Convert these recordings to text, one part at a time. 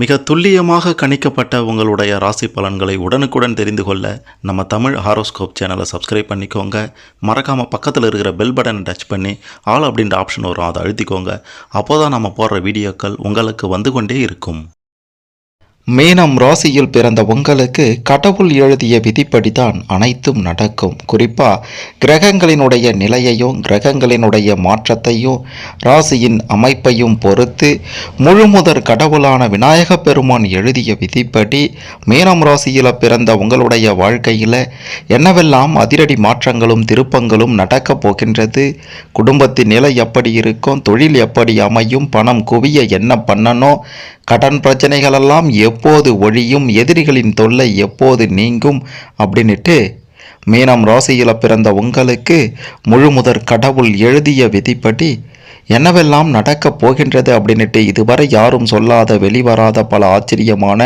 மிக துல்லியமாக கணிக்கப்பட்ட உங்களுடைய ராசி பலன்களை உடனுக்குடன் தெரிந்து கொள்ள நம்ம தமிழ் ஹாரோஸ்கோப் சேனலை சப்ஸ்கிரைப் பண்ணிக்கோங்க. மறக்காமல் பக்கத்தில் இருக்கிற பெல் பட்டனை டச் பண்ணி ஆல் அப்படின்ற ஆப்ஷன் வரும் அதை அழுத்திக்கோங்க. அப்போ தான் நம்ம போடுற வீடியோக்கள் உங்களுக்கு வந்து கொண்டே இருக்கும். மீனம் ராசியில் பிறந்த உங்களுக்கு கடவுள் எழுதிய விதிப்படிதான் அனைத்தும் நடக்கும். குறிப்பா கிரகங்களினுடைய நிலையையும் கிரகங்களினுடைய மாற்றத்தையும் ராசியின் அமைப்பையும் பொறுத்து முழுமுதற் கடவுளான விநாயக பெருமான் எழுதிய விதிப்படி மீனம் ராசியில் பிறந்த உங்களுடைய வாழ்க்கையில் என்னவெல்லாம் அதிரடி மாற்றங்களும் திருப்பங்களும் நடக்கப் போகின்றது? குடும்பத்தின் நிலை எப்படி இருக்கும்? தொழில் எப்படி அமையும்? பணம் குவிய என்ன பண்ணணும்? கடன் பிரச்சனைகளெல்லாம் எப்போது ஒழியும் எதிரிகளின் தொல்லை எப்போது நீங்கும் அப்படின்னுட்டு மீனம் ராசியில் பிறந்த உங்களுக்கு முழுமுதற் கடவுள் எழுதிய விதிப்படி என்னவெல்லாம் நடக்கப் போகின்றது அப்படின்னுட்டு இதுவரை யாரும் சொல்லாத வெளிவராத பல ஆச்சரியமான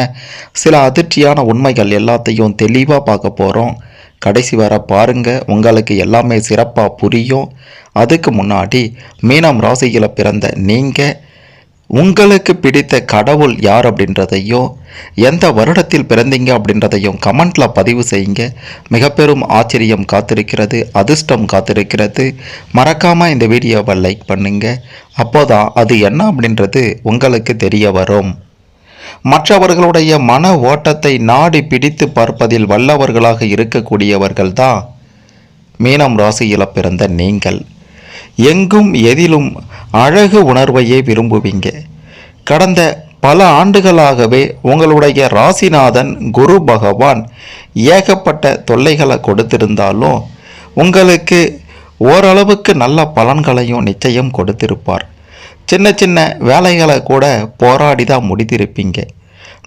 சில அதிர்ச்சியான உண்மைகள் எல்லாத்தையும் தெளிவாக பார்க்க போகிறோம் கடைசி வர பாருங்க உங்களுக்கு எல்லாமே சிறப்பாக புரியும். அதுக்கு முன்னாடி மீனம் ராசியில் பிறந்த நீங்கள் உங்களுக்கு பிடித்த கடவுள் யார் அப்படின்றதையும் எந்த வருடத்தில் பிறந்தீங்க அப்படின்றதையும் கமெண்ட்ல பதிவு செய்யுங்க. மிக பெரும் ஆச்சரியம் காத்திருக்கிறது அதிர்ஷ்டம் காத்திருக்கிறது. மறக்காம இந்த வீடியோவை லைக் பண்ணுங்க. அப்போதான் அது என்ன அப்படின்றது உங்களுக்கு தெரிய வரும். மற்றவர்களுடைய மன ஓட்டத்தை நாடி பிடித்து பார்ப்பதில் வல்லவர்களாக இருக்கக்கூடியவர்கள் தான் மீனம் ராசியில் பிறந்த நீங்கள். எங்கும் எதிலும் அழகு உணர்வையே விரும்புவீங்க. கடந்த பல ஆண்டுகளாகவே உங்களுடைய ராசிநாதன் குரு பகவான் ஏகப்பட்ட தொல்லைகளை கொடுத்திருந்தாலும் உங்களுக்கு ஓரளவுக்கு நல்ல பலன்களையும் நிச்சயம் கொடுத்திருப்பார். சின்ன சின்ன வேலைகளை கூட போராடி தான் முடித்திருப்பீங்க.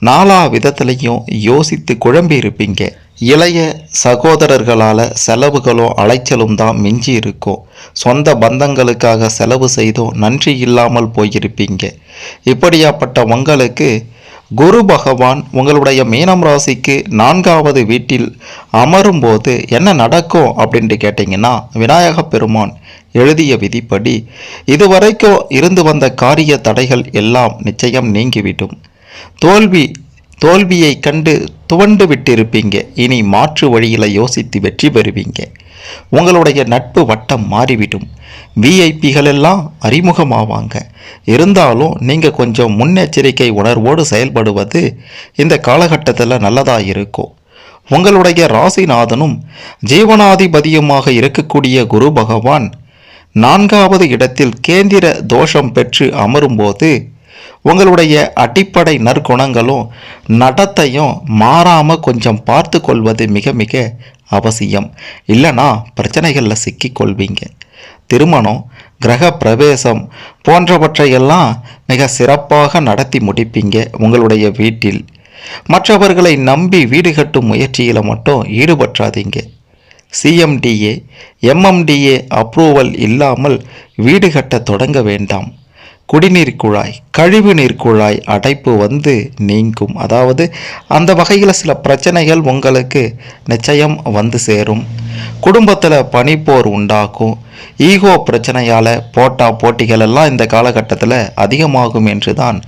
நாலா விதத்துலையும் யோசித்து குழம்பி இருப்பீங்க இளைய சகோதரர்களால் செலவுகளும் அலைச்சலும் தான் மிஞ்சி இருக்கும் சொந்த பந்தங்களுக்காக செலவு செய்தோ நன்றி இல்லாமல் போயிருப்பீங்க. இப்படியாப்பட்ட உங்களுக்கு குரு பகவான் உங்களுடைய மீனம் ராசிக்கு நான்காவது வீட்டில் அமரும்போது என்ன நடக்கும் அப்படின்ட்டு கேட்டிங்கன்னா விநாயக பெருமான் எழுதிய விதிப்படி இதுவரைக்கும் இருந்து வந்த காரிய தடைகள் எல்லாம் நிச்சயம் நீங்கிவிடும். தோல்வி தோல்வியை கண்டு துவண்டு விட்டிருப்பீங்க. இனி மாற்று வழியில் யோசித்து வெற்றி பெறுவீங்க. உங்களுடைய நட்பு வட்டம் மாறிவிடும். விஐபிகள் எல்லாம் அறிமுகமாவாங்க. இருந்தாலும் நீங்கள் கொஞ்சம் முன்னெச்சரிக்கை உணர்வோடு செயல்படுவது இந்த காலகட்டத்தில் நல்லதாக இருக்கும். உங்களுடைய ராசிநாதனும் ஜீவனாதிபதியுமாக இருக்கக்கூடிய குரு பகவான் நான்காவது இடத்தில் கேந்திர தோஷம் பெற்று அமரும்போது உங்களுடைய அடிப்படை நற்குணங்களும் நடத்தையும் மாறாமல் கொஞ்சம் பார்த்து கொள்வது மிக மிக அவசியம். இல்லைனா பிரச்சனைகளில் சிக்கிக்கொள்வீங்க. திருமணம் கிரக பிரவேசம் போன்றவற்றையெல்லாம் மிக சிறப்பாக நடத்தி முடிப்பீங்க உங்களுடைய வீட்டில். மற்றவர்களை நம்பி வீடு கட்டும் முயற்சியில் மட்டும் ஈடுபற்றாதீங்க. சிஎம்டிஏ எம்எம்டிஏ அப்ரூவல் இல்லாமல் வீடு கட்ட தொடங்க வேண்டாம். குடிநீர் குழாய் கழிவு நீர் குழாய் அடைப்பு வந்து நீங்கும். அதாவது அந்த வகையில் சில பிரச்சனைகள் உங்களுக்கு நிச்சயம் வந்து சேரும். குடும்பத்தில் பனிப்போர் உண்டாக்கும் ஈகோ பிரச்சனையால் போட்டா போட்டிகள் எல்லாம் இந்த காலகட்டத்தில் அதிகமாகும் என்று தான்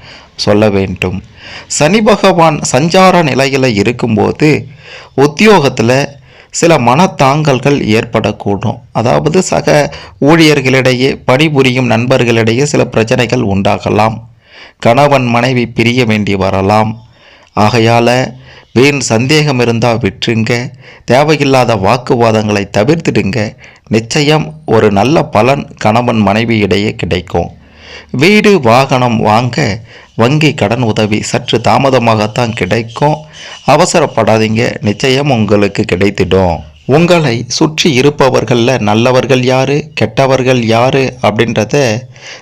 சொல்ல வேண்டும். சனி பகவான் சஞ்சார நிலையில் இருக்கும்போது உத்தியோகத்தில் சில மனத்தாங்கல்கள் ஏற்படக்கூடும். அதாவது சக ஊழியர்களிடையே பணிபுரியும் நண்பர்களிடையே சில பிரச்சனைகள் உண்டாகலாம். கணவன் மனைவி பிரிய வேண்டி வரலாம். ஆகையால் வீண் சந்தேகம் இருந்தால் விட்டுருங்க. தேவையில்லாத வாக்குவாதங்களை தவிர்த்துடுங்க. நிச்சயம் ஒரு நல்ல பலன் கணவன் மனைவி இடையே கிடைக்கும். வீடு வாகனம் வாங்க வங்கி கடன் உதவி சற்று தாமதமாகத்தான் கிடைக்கும். அவசரப்படாதீங்க. நிச்சயம் உங்களுக்கு கிடைத்திடும். உங்களை சுற்றி இருப்பவர்களில் நல்லவர்கள் யார் கெட்டவர்கள் யார் அப்படின்றத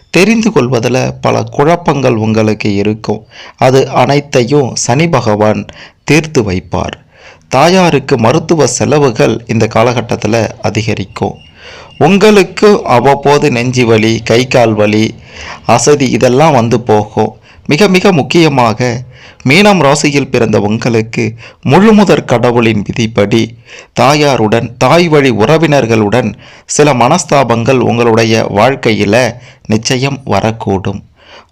தெரிந்து கொள்வதில் பல குழப்பங்கள் உங்களுக்கு இருக்கும். அது அனைத்தையும் சனி பகவான் தீர்த்து வைப்பார். தாயாருக்கு மருத்துவ செலவுகள் இந்த காலகட்டத்தில் அதிகரிக்கும். உங்களுக்கு அவ்வப்போது நெஞ்சு வலி கை கால் வலி அசதி இதெல்லாம் வந்து போகும். மிக மிக முக்கியமாக மீனம் ராசியில் பிறந்த உங்களுக்கு முழுமுதற் கடவுளின் விதிப்படி தாயாருடன் தாய் வழி உறவினர்களுடன் சில மனஸ்தாபங்கள் உங்களுடைய வாழ்க்கையில் நிச்சயம் வரக்கூடும்.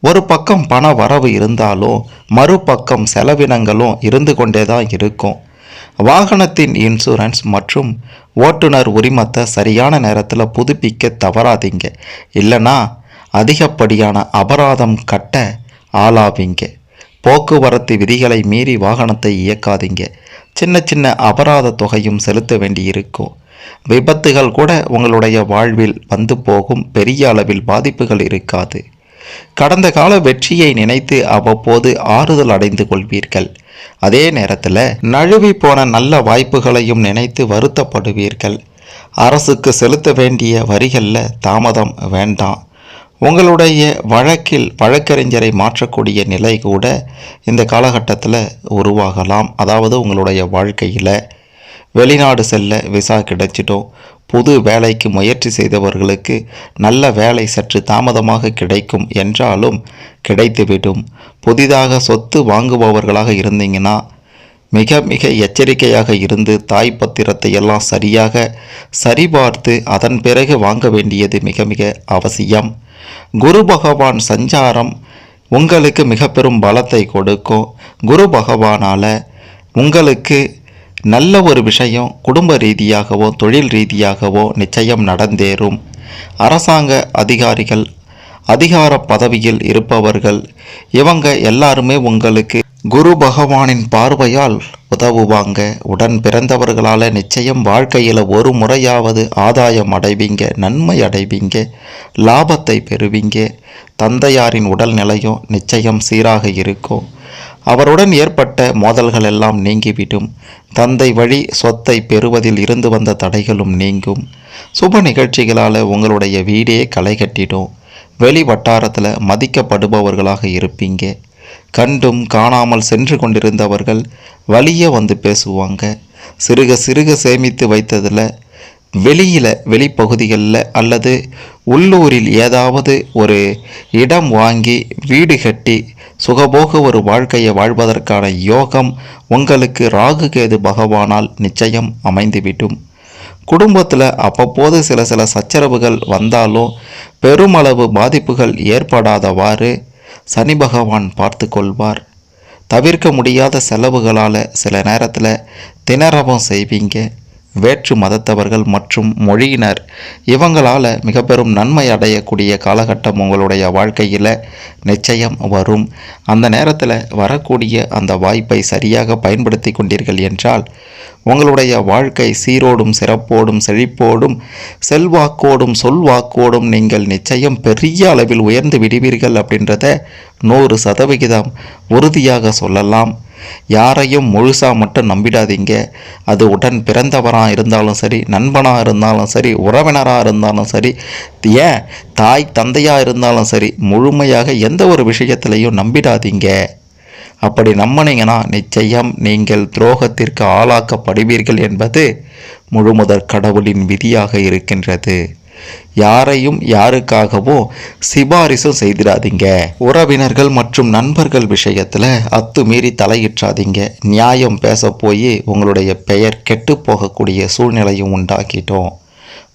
ஒரு பக்கம் பண வரவு இருந்தாலும் மறுபக்கம் செலவினங்களும் இருந்து கொண்டே தான் இருக்கும். வாகனத்தின் இன்சூரன்ஸ் மற்றும் ஓட்டுநர் உரிமத்தை சரியான நேரத்தில் புதுப்பிக்க தவறாதீங்க. இல்லைன்னா அதிகப்படியான அபராதம் கட்ட ஆளாவீங்க. போக்குவரத்து விதிகளை மீறி வாகனத்தை இயக்காதீங்க. சின்ன சின்ன அபராத தொகையும் செலுத்த வேண்டியிருக்கும். விபத்துகள் கூட உங்களுடைய வாழ்வில் வந்து போகும். பெரிய அளவில் பாதிப்புகள் இருக்காது. கடந்த கால வெற்றியை நினைத்து அவ்வப்போது ஆறுதல் அடைந்து கொள்வீர்கள். அதே நேரத்தில் நழுவி போன நல்ல வாய்ப்புகளையும் நினைத்து வருத்தப்படுவீர்கள். அரசுக்கு செலுத்த வேண்டிய வரிகளில் தாமதம் வேண்டாம். உங்களுடைய வழக்கில் வழக்கறிஞரை மாற்றக்கூடிய நிலை கூட இந்த காலகட்டத்தில் உருவாகலாம். அதாவது உங்களுடைய வாழ்க்கையில் வெளிநாடு செல்ல விசா கிடைச்சிட்டோம் புது வேலைக்கு முயற்சி செய்தவர்களுக்கு நல்ல வேலை சற்று தாமதமாக கிடைக்கும் என்றாலும் கிடைத்துவிடும். புதிதாக சொத்து வாங்குபவர்களாக இருந்தீங்கன்னா மிக மிக எச்சரிக்கையாக இருந்து தாய் பத்திரத்தை எல்லாம் சரியாக சரிபார்த்து அதன் பிறகு வாங்க வேண்டியது மிக மிக அவசியம். குரு பகவான் சஞ்சாரம் உங்களுக்கு மிக பெரும் பலத்தை கொடுக்கும். குரு பகவானால் உங்களுக்கு நல்ல ஒரு விஷயம் குடும்ப ரீதியாகவோ தொழில் ரீதியாகவோ நிச்சயம் நடந்தேறும். அரசாங்க அதிகாரிகள் அதிகார பதவியில் இருப்பவர்கள் இவங்க எல்லாருமே உங்களுக்கு குரு பகவானின் பார்வையால் உதவுவாங்க. உடன் பிறந்தவர்களால் நிச்சயம் வாழ்க்கையில் ஒரு முறையாவது ஆதாயம் அடைவீங்க நன்மை அடைவீங்க லாபத்தை பெறுவீங்க. தந்தையாரின் உடல் நிலையும் நிச்சயம் சீராக இருக்கும். அவருடன் ஏற்பட்ட மோதல்கள் எல்லாம் நீங்கிவிடும். தந்தை வழி சொத்தை பெறுவதில் இருந்து வந்த தடைகளும் நீங்கும். சுப நிகழ்ச்சிகளால் உங்களுடைய வீடே களை கட்டிடும். வெளி வட்டாரத்தில் மதிக்கப்படுபவர்களாக இருப்பீங்க. கண்டும் காணாமல் சென்று கொண்டிருந்தவர்கள் வழியே வந்து பேசுவாங்க. சிறுக சிறுக சேமித்து வைத்ததில் வெளியில் வெளிப்பகுதிகளில் அல்லது உள்ளூரில் ஏதாவது ஒரு இடம் வாங்கி வீடு கட்டி சுகபோக ஒரு வாழ்க்கையை வாழ்வதற்கான யோகம் உங்களுக்கு ராகு கேது பகவானால் நிச்சயம் அமைந்துவிடும். குடும்பத்தில் அவ்வப்போது சில சில சச்சரவுகள் வந்தாலும் பெருமளவு பாதிப்புகள் ஏற்படாதவாறு சனி பகவான் பார்த்து கொள்வார் தவிர்க்க முடியாத செலவுகளால் சில நேரத்தில் திணறவும் செய்வீங்க. வேற்று மதத்தவர்கள் மற்றும் மொழியினர். இவங்களால் மிக பெரும் நன்மை அடையக்கூடிய காலகட்டம் உங்களுடைய வாழ்க்கையில் நிச்சயம் வரும். அந்த நேரத்தில் வரக்கூடிய அந்த வாய்ப்பை சரியாக பயன்படுத்தி கொண்டீர்கள் என்றால் உங்களுடைய வாழ்க்கை சீரோடும் சிறப்போடும் செழிப்போடும் செல்வாக்கோடும் சொல்வாக்கோடும் நீங்கள் நிச்சயம் பெரிய அளவில் உயர்ந்து விடுவீர்கள் அப்படின்றத நூறு சதவிகிதம் உறுதியாக சொல்லலாம். யாரையும் முழுசாக மட்டும் நம்பிடாதீங்க. அது உடன் பிறந்தவராக இருந்தாலும் சரி நண்பனாக இருந்தாலும் சரி உறவினராக இருந்தாலும் சரி ஏன் தாய் தந்தையாக இருந்தாலும் சரி முழுமையாக எந்த ஒரு விஷயத்திலையும் நம்பிடாதீங்க. அப்படி நம்பினீங்கன்னா நிச்சயம் நீங்கள் துரோகத்திற்கு ஆளாக்கப்படுவீர்கள் என்பது முழுமுதற் கடவுளின் விதியாக இருக்கின்றது. யாரையும் யாருக்காகவோ சிபாரிசும் செய்திடாதீங்க. உறவினர்கள் மற்றும் நண்பர்கள் விஷயத்தில் அத்துமீறி தலையிற்றாதீங்க நியாயம் பேச போய் உங்களுடைய பெயர் கெட்டு போகக்கூடிய சூழ்நிலையும் உண்டாக்கிட்டோம்.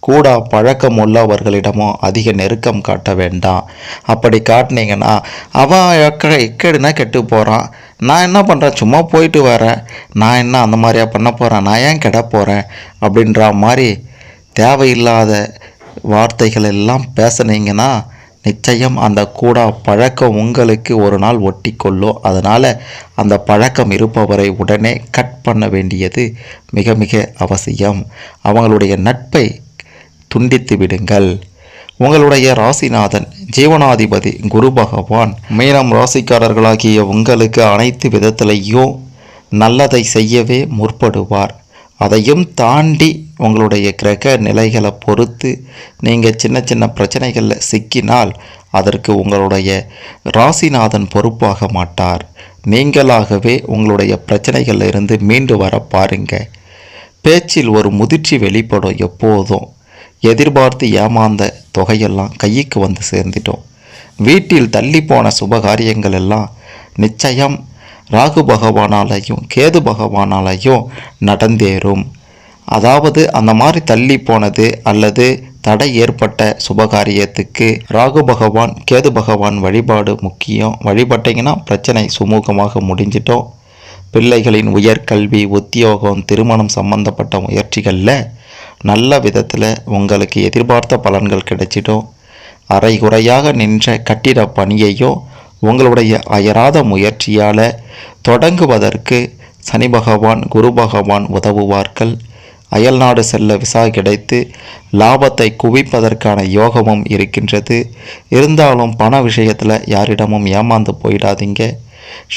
கூட பழக்கம் உள்ளவர்களிடமும் அதிக நெருக்கம் காட்ட வேண்டாம். அப்படி காட்டினீங்கன்னா அவன் எக்க கெட்டு போகிறான் நான் என்ன பண்ணுறேன் சும்மா போயிட்டு வரேன் நான் என்ன அந்த மாதிரியா பண்ண போகிறேன் நான் ஏன் கெட போகிறேன் அப்படின்ற மாதிரி தேவையில்லாத வார்த்தைகள் எல்லாம் பேசுனீங்கன்னா நிச்சயம் அந்த கூடா பழக்கம் உங்களுக்கு ஒரு நாள் ஒட்டி கொள்ளும் அதனால் அந்த பழக்கம் இருப்பவரை உடனே கட் பண்ண வேண்டியது மிக மிக அவசியம். அவங்களுடைய நட்பை துண்டித்து விடுங்கள். உங்களுடைய ராசிநாதன் ஜீவனாதிபதி குரு பகவான் மீனம் ராசிக்காரர்களாகிய உங்களுக்கு அனைத்து விதத்திலையும் நல்லதை செய்யவே முற்படுவார். அதையும் தாண்டி உங்களுடைய கிரக நிலைகளை பொறுத்து நீங்கள் சின்ன சின்ன பிரச்சனைகளில் சிக்கினால் அதற்கு உங்களுடைய ராசிநாதன் பொறுப்பாக மாட்டார். நீங்களாகவே உங்களுடைய பிரச்சனைகளில் இருந்து மீண்டு வர பாருங்க. பேச்சில் ஒரு முதிர்ச்சி வெளிப்படும் எப்போதும். எதிர்பார்த்து ஏமாந்த தொகையெல்லாம் கைக்கு வந்து சேர்ந்துட்டோம். வீட்டில் தள்ளி போன சுபகாரியங்கள் எல்லாம் நிச்சயம் ராகு பகவானாலையும் கேது பகவானாலையும் நடந்தேறும். அதாவது அந்த மாதிரி தள்ளி போனது அல்லது தடை ஏற்பட்ட சுபகாரியத்துக்கு ராகு பகவான் கேது பகவான் வழிபாடு முக்கியம். வழிபட்டீங்கன்னா பிரச்சனை சுமூகமாக முடிஞ்சிட்டோம். பிள்ளைகளின் உயர்கல்வி உத்தியோகம் திருமணம் சம்பந்தப்பட்ட முயற்சிகளில் நல்ல விதத்தில் உங்களுக்கு எதிர்பார்த்த பலன்கள் கிடைச்சிடும். அரைகுறையாக நின்ற கட்டிட பணியையும் உங்களுடைய அயராத முயற்சியால் தொடங்குவதற்கு சனி பகவான் குரு பகவான் உதவுவார்கள். அயல்நாடு செல்ல விசா கிடைத்து லாபத்தை குவிப்பதற்கான யோகமும் இருக்கின்றது. இருந்தாலும் பண விஷயத்தில் யாரிடமும் ஏமாந்து போயிடாதீங்க.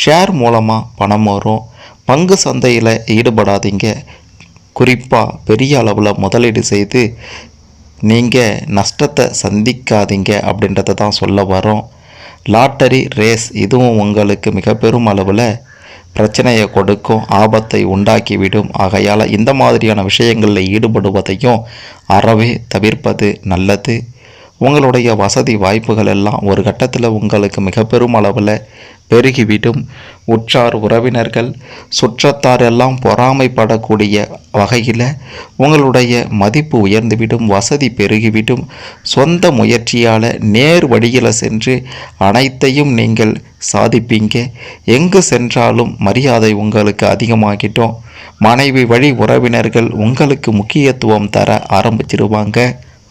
ஷேர் மூலமாக பணம் வரும். பங்கு சந்தையில் ஈடுபடாதீங்க. குறிப்பாக பெரிய அளவில் முதலீடு செய்து நீங்கள் நஷ்டத்தை சந்திக்காதீங்க அப்படின்றத தான் சொல்ல வரோம் லாட்டரி ரேஸ் இதுவும் உங்களுக்கு மிக பெரும் அளவில் பிரச்சனையை கொடுக்கும் ஆபத்தை உண்டாக்கிவிடும். ஆகையால் இந்த மாதிரியான விஷயங்களில் ஈடுபடுவதையும் அறவே தவிர்ப்பது நல்லது. உங்களுடைய வசதி வாய்ப்புகள் எல்லாம் ஒரு கட்டத்தில் உங்களுக்கு மிக பெரும் அளவில் பெருகிவிடும் உற்றார் உறவினர்கள் சுற்றத்தார் எல்லாம் பொறாமைப்படக்கூடிய வகையில் உங்களுடைய மதிப்பு உயர்ந்துவிடும் வசதி பெருகிவிடும் சொந்த முயற்சியால் நேர் வழியில் சென்று அனைத்தையும் நீங்கள் சாதிப்பீங்க. எங்கு சென்றாலும் மரியாதை உங்களுக்கு அதிகமாகிட்டோம். மனைவி வழி உறவினர்கள் உங்களுக்கு முக்கியத்துவம் தர ஆரம்பிச்சிருவாங்க.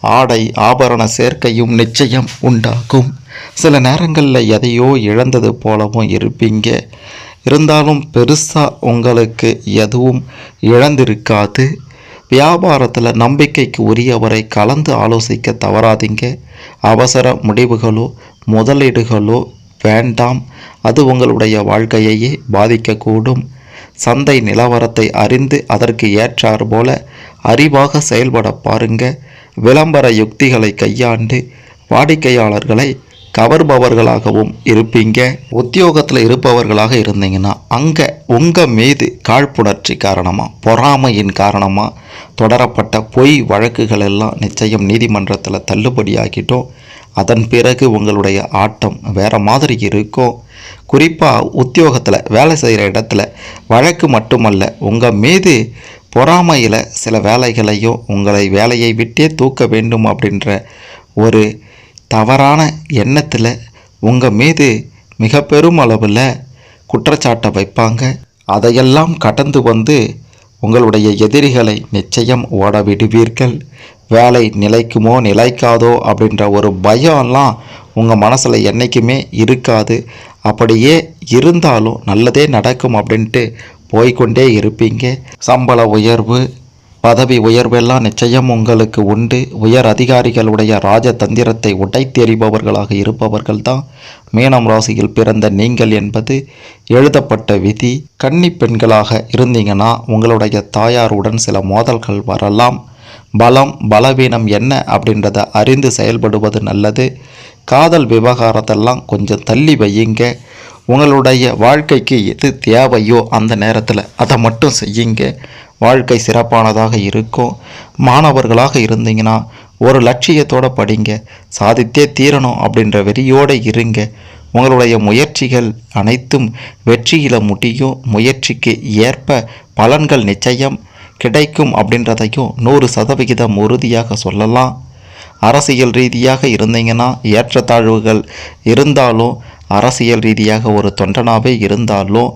ஆடை ஆபரண சேர்க்கையும் நிச்சயம் உண்டாகும். சில நேரங்களில் எதையோ இழந்தது போலவும் இருப்பீங்க. இருந்தாலும் பெருசாக உங்களுக்கு எதுவும் இழந்திருக்காது. வியாபாரத்தில் நம்பிக்கைக்கு உரியவரை கலந்து ஆலோசிக்க தவறாதீங்க. அவசர முடிவுகளோ முதலீடுகளோ வேண்டாம். அது உங்களுடைய வாழ்க்கையையே பாதிக்கக்கூடும். சந்தை நிலவரத்தை அறிந்து அதற்கு ஏற்றார் போல அறிவாக செயல்பட பாருங்க. விளம்பர யுக்திகளை கையாண்டு வாடிக்கையாளர்களை கவர்பவர்களாகவும் இருப்பீங்க. உத்தியோகத்தில் இருப்பவர்களாக இருந்தீங்கன்னா அங்கே உங்கள் மீது காழ்ப்புணர்ச்சி காரணமாக பொறாமையின் காரணமாக தொடரப்பட்ட பொய் வழக்குகள் எல்லாம் நிச்சயம் நீதிமன்றத்தில் தள்ளுபடியாகிட்டோம் அதன் பிறகு உங்களுடைய ஆட்டம் வேறு மாதிரி இருக்கும் குறிப்பாக உத்தியோகத்தில் வேலை செய்கிற இடத்துல வழக்கு மட்டுமல்ல உங்கள் மீது பொறாமையில் சில வேலைகளையும் உங்களை வேலையை விட்டே தூக்க வேண்டும் அப்படின்ற ஒரு தவறான எண்ணத்தில் உங்கள் மீது மிக பெரும் அளவில் குற்றச்சாட்டை வைப்பாங்க. அதையெல்லாம் கடந்து வந்து உங்களுடைய எதிரிகளை நிச்சயம் ஓட விடுவீர்கள். வேலை நிலைக்குமோ நிலைக்காதோ அப்படின்ற ஒரு பயம்லாம் உங்கள் மனசில் என்றைக்குமே இருக்காது. அப்படியே இருந்தாலும் நல்லதே நடக்கும் அப்படின்ட்டு போய்க்கொண்டே இருப்பீங்க. சம்பள உயர்வு பதவி உயர்வெல்லாம் நிச்சயம் உங்களுக்கு உண்டு. உயர் அதிகாரிகளுடைய ராஜதந்திரத்தை உடைத்தெறிபவர்களாக இருப்பவர்கள்தான் மீனம் ராசியில் பிறந்த நீங்கள் என்பது எழுதப்பட்ட விதி. கன்னி பெண்களாக இருந்தீங்கன்னா உங்களுடைய தாயாருடன் சில மோதல்கள் வரலாம். பலம் பலவீனம் என்ன அப்படின்றத அறிந்து செயல்படுவது நல்லது. காதல் விவகாரத்தெல்லாம் கொஞ்சம் தள்ளி வையுங்க. உங்களுடைய வாழ்க்கைக்கு எது தேவையோ அந்த நேரத்தில் அதை மட்டும் செய்யுங்க. வாழ்க்கை சிறப்பானதாக இருக்கும் மாணவர்களாக இருந்தீங்கன்னா ஒரு லட்சியத்தோடு படிங்க. சாதித்தே தீரணும் அப்படின்ற வெறியோடு இருங்க. உங்களுடைய முயற்சிகள் அனைத்தும் வெற்றியில் முடியும். முயற்சிக்கு ஏற்ப பலன்கள் நிச்சயம் கிடைக்கும் அப்படின்றதையும் நூறு சதவிகிதம் உறுதியாக சொல்லலாம். அரசியல் ரீதியாக இருந்தீங்கன்னா ஏற்றத்தாழ்வுகள் இருந்தாலும் அரசியல் ரீதியாக ஒரு தொண்டனாகவே இருந்தாலும்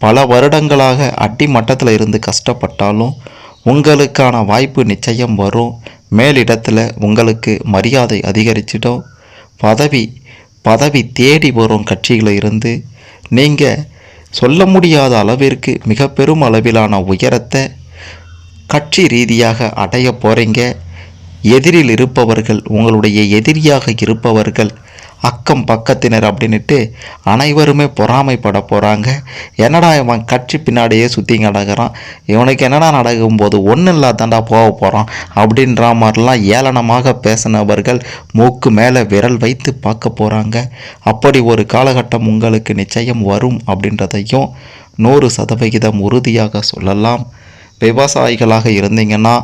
பல வருடங்களாக அடி மட்டத்தில் இருந்து கஷ்டப்பட்டாலும் உங்களுக்கான வாய்ப்பு நிச்சயம் வரும். மேலிடத்தில் உங்களுக்கு மரியாதை அதிகரிச்சிடும். பதவி பதவி தேடி வரும் கட்சியில் இருந்து நீங்கள் சொல்ல முடியாத அளவிற்கு மிக பெரும் அளவிலான உயரத்தை கட்சி ரீதியாக அடைய போகிறீங்க எதிரில் இருப்பவர்கள் உங்களுடைய எதிரியாக இருப்பவர்கள் அக்கம் பக்கத்தினர் அப்படின்னுட்டு அனைவருமே பொறாமைப்பட போகிறாங்க என்னடா இவன் கட்சி பின்னாடியே சுற்றி நடக்கிறான்? இவனுக்கு என்னடா நடக்கும்போது ஒன்றும் இல்லாதாண்டா போக போகிறான் அப்படின்ற மாதிரிலாம் ஏளனமாக பேசினவர்கள் மூக்கு மேலே விரல் வைத்து பார்க்க போகிறாங்க அப்படி ஒரு காலகட்டம் உங்களுக்கு நிச்சயம் வரும் அப்படின்றதையும் நூறு சதவிகிதம் உறுதியாக சொல்லலாம். விவசாயிகளாக இருந்தீங்கன்னா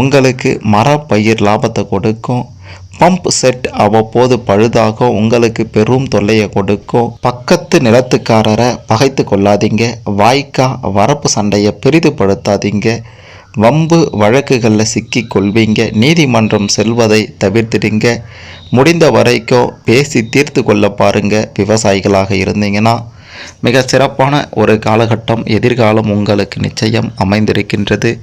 உங்களுக்கு மரப்பயிர் லாபத்தை கொடுக்கும். பம்ப் செட் அவ்வப்போது பழுதாகும் உங்களுக்கு பெரும் தொல்லையை கொடுக்கும். பக்கத்து நிலத்துக்காரரை பகைத்து கொள்ளாதீங்க. வாய்க்கா வரப்பு சண்டையை பெரிதுபடுத்தாதீங்க. வம்பு வழக்குகளில் சிக்கி கொள்வீங்க. நீதிமன்றம் செல்வதை தவிர்த்திடுங்க. முடிந்த வரைக்கும் பேசி தீர்த்து கொள்ள பாருங்க. விவசாயிகளாக இருந்தீங்கன்னா மிக சிறப்பான ஒரு காலகட்டம் எதிர்காலம் உங்களுக்கு நிச்சயம் அமைந்திருக்கின்றது.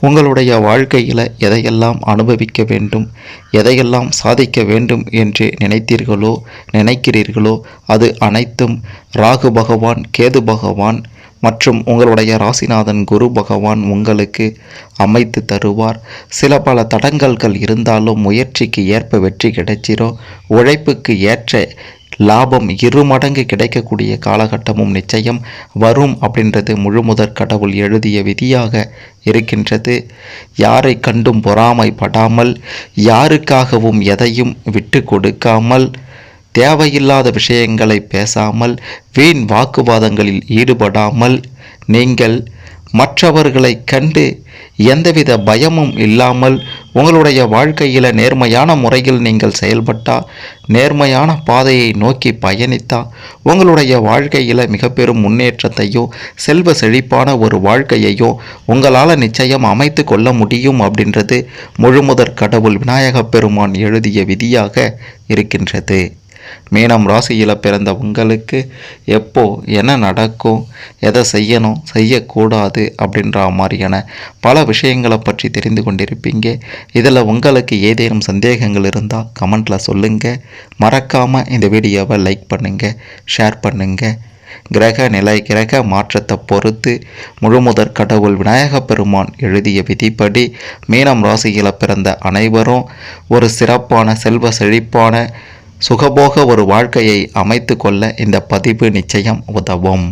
உங்களுடைய வாழ்க்கையில் எதையெல்லாம் அனுபவிக்க வேண்டும் எதையெல்லாம் சாதிக்க வேண்டும் என்று நினைத்தீர்களோ நினைக்கிறீர்களோ அது அனைத்தும் ராகு பகவான் கேது பகவான் மற்றும் உங்களுடைய ராசிநாதன் குரு பகவான் உங்களுக்கு அமைத்து தருவார். சில பல தடங்கல்கள் இருந்தாலும் முயற்சிக்கு ஏற்ப வெற்றி கிடைச்சிரும். உழைப்புக்கு ஏற்ற லாபம் இரு மடங்கு கிடைக்கக்கூடிய காலகட்டமும் நிச்சயம் வரும் அப்படின்றது முழுமுதற் கடவுள் எழுதிய விதியாக இருக்கின்றது. யாரை கண்டும் பொறாமைப்படாமல் யாருக்காகவும் எதையும் விட்டு கொடுக்காமல் தேவையில்லாத விஷயங்களை பேசாமல் வீண் வாக்குவாதங்களில் ஈடுபடாமல் நீங்கள் மற்றவர்களை கண்டு எந்தவித பயமும் இல்லாமல் உங்களுடைய வாழ்க்கையில் நேர்மையான முறையில் நீங்கள் செயல்பட்டால் நேர்மையான பாதையை நோக்கி பயணித்தா உங்களுடைய வாழ்க்கையில் மிக பெரும் முன்னேற்றத்தையோ செல்வ செழிப்பான ஒரு வாழ்க்கையையோ உங்களால் நிச்சயம் அமைத்து கொள்ள முடியும் அப்படின்றது முழுமுதற் கடவுள் விநாயகப் பெருமான் எழுதிய விதியாக இருக்கின்றது. மீனம் ராசியில் பிறந்த உங்களுக்கு எப்போ என்ன நடக்கும் எதை செய்யணும் செய்யக்கூடாது அப்படின்ற மாதிரியான பல விஷயங்களை பற்றி தெரிந்து கொண்டிருப்பீங்க. இதில் உங்களுக்கு ஏதேனும் சந்தேகங்கள் இருந்தால் கமெண்ட்டில் சொல்லுங்கள் மறக்காமல் இந்த வீடியோவை லைக் பண்ணுங்கள் ஷேர் பண்ணுங்கள் கிரக நிலை கிரக மாற்றத்தை பொறுத்து முழுமுதற் கடவுள் விநாயகப் பெருமான் எழுதிய விதிப்படி மீனம் ராசியில் பிறந்த அனைவரும் ஒரு சிறப்பான செல்வ செழிப்பான சுகபோக ஒரு வாழ்க்கையை அமைத்து கொள்ள இந்த பதிவு நிச்சயம் உதவும்.